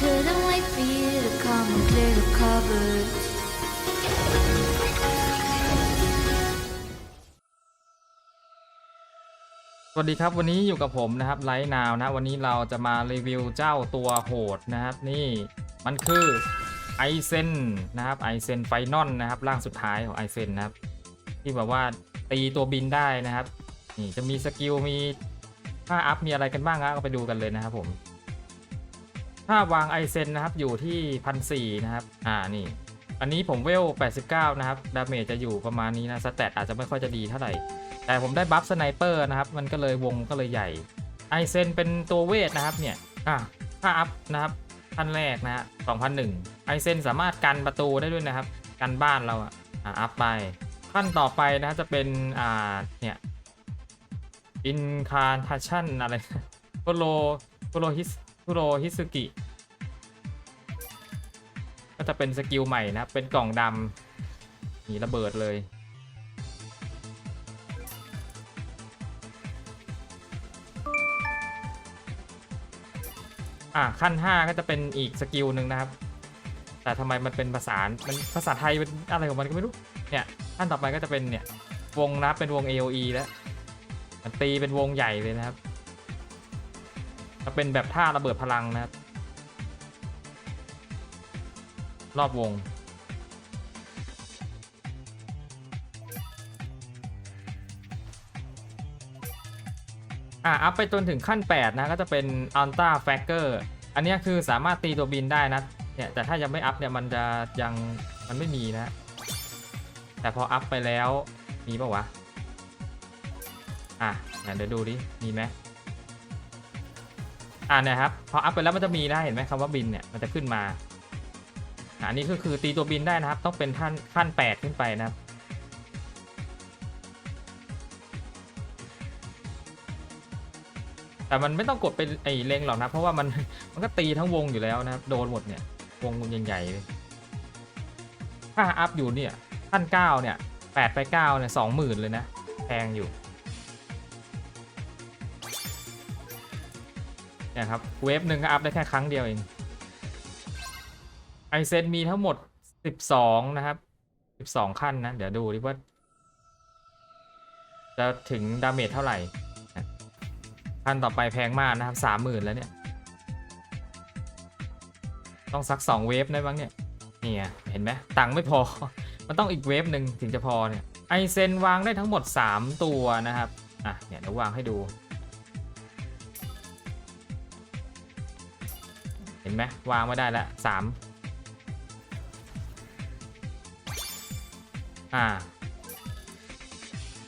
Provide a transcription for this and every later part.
couldn't wait for you to come and clear the cupboards. สวัสดีครับวันนี้อยู่กับผมนะครับไลท์นาวนะวันนี้เราจะมารีวิวเจ้าตัวโหดนะครับ นี่มันคือไอเซนนะครับไอเซนไฟนอลนะครับร่างสุดท้ายของไอเซนนะครับ ที่แบบว่าตีตัวบินได้นะครับ นี่จะมีสกิลมีท่าอัพมีอะไรกันบ้างครับก็ไปดูกันเลยนะครับผม ถ้าวางไอเซนนะครับอยู่ที่พันสนะครับ อ่านี่ อันนี้ผมเวล 89 นะครับ ดาเมจจะอยู่ประมาณนี้นะ สแตทอาจจะไม่ค่อยจะดีเท่าไหร่ แต่ผมได้บัฟสไนเปอร์นะครับ มันก็เลยวงก็เลยใหญ่ ไอเซนเป็นตัวเวทนะครับเนี่ย อะถ้าอัพนะครับขั้นแรกนะฮะ2001 ไอเซนสามารถกันประตูได้ด้วยนะครับ กันบ้านเราอะอะอัพไป ขั้นต่อไปนะจะเป็น อ่า เนี่ยอินคาร์ทัชันอะไรโกโลโกโลฮิส โกโลฮิสุกิ ก็จะเป็นสกิลใหม่นะครับ เป็นกล่องดำนี่ระเบิดเลยอะขั้น 5 ก็จะเป็นอีกสกิลหนึ่งนะครับ แต่ทำไมมันเป็นภาษา มันภาษาไทยเป็นอะไรของมันก็ไม่รู้ เนี่ยขั้นต่อไปก็จะเป็นเนี่ยวงนะเป็นวง AOE แล้ว มันตีเป็นวงใหญ่เลยนะครับ จะเป็นแบบท่าระเบิดพลังนะครับ รอบวง อะอัพไปจนถึงขั้น 8 นะ ก็จะเป็น Ultra f a c t o r อันนี้คือสามารถตีตัวบินได้นะเนี่ยแต่ถ้ายังไม่อัพเนี่ยมันจะยังมันไม่มีนะ แต่พออัพไปแล้วมีป่าวะ อะเดี๋ยวดูดิ มีไหม อ่านี่ยครับพออัพไปแล้วมันจะมีนะเห็นไหมคำว่าบินเนี่ยมันจะขึ้นมาอันนี้ก็คือตีตัวบินได้นะครับ ต้องเป็นขั้นขั้น 8 ขึ้นไปนะครับแต่มันไม่ต้องกดเป็นไอ้เลงหรอกนะ เพราะว่ามันมันก็ตีทั้งวงอยู่แล้วนะครับ โดนหมดเนี่ยวงใหญ่ๆเลยถ้าอัพอยู่เนี่ยขั้น9เนี่ย8ไป9เนี่ยสองหมื่นเลยนะแพงอยู่ เนี่ยครับเวฟหนึ่งก็อัพได้แค่ครั้งเดียวเองไอเซนมีทั้งหมด12นะครับ12ขั้นนะ เดี๋ยวดูดิว่า จะถึงดาเมจเท่าไหร่ขั้นต่อไปแพงมากนะครับ30,000แล้วเนี่ย ต้องสัก2เวฟได้บ้างเนี่ยนี่ไงเห็นไหมตังค์ไม่พอ มันต้องอีกเวฟหนึ่งถึงจะพอเนี่ยไอเซนวางได้ทั้งหมด 3 ตัวนะครับ อะเนี่ยเดี๋ยววางให้ดู ห็นไหมวางไม่ได้ละสามอ่า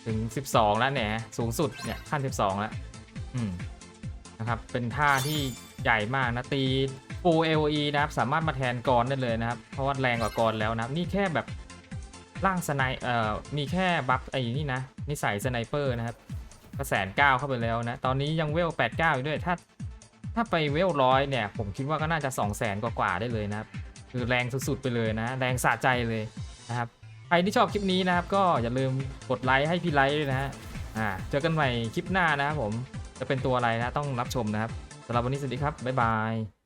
ถึง 12 แล้วเนี่ย สูงสุดเนี่ยขั้น 12 แล้ว อืม นะครับ เป็นท่าที่ใหญ่มากนะ ตีปู AOE นะครับ สามารถมาแทนกรได้เลยนะครับ เพราะว่าแรงกว่ากรแล้วนะครับ นี่แค่แบบร่างสไนเอ่อ มีแค่บัฟไอ้นี่นะนิสัยสไนเปอร์นะครับก็แสนเก้าเข้าไปแล้วนะ ตอนนี้ยังเวล 89 อยู่ด้วย ถ้า ถ้าไปเวลร้อยเนี่ย ผมคิดว่าก็น่าจะ2 0 0แสนกว่าๆได้เลยนะครับ คือแรงสุดๆไปเลยนะ แรงสะใจเลยนะครับ ใครที่ชอบคลิปนี้นะครับ ก็อย่าลืมกดไลค์ให้พี่ไลค์ด้วยนะฮะอ่าเจอกันใหม่คลิปหน้านะครับผมจะเป็นตัวอะไรนะต้องรับชมนะครับสำหรับวันนี้สวัสดีครับบ๊ายบาย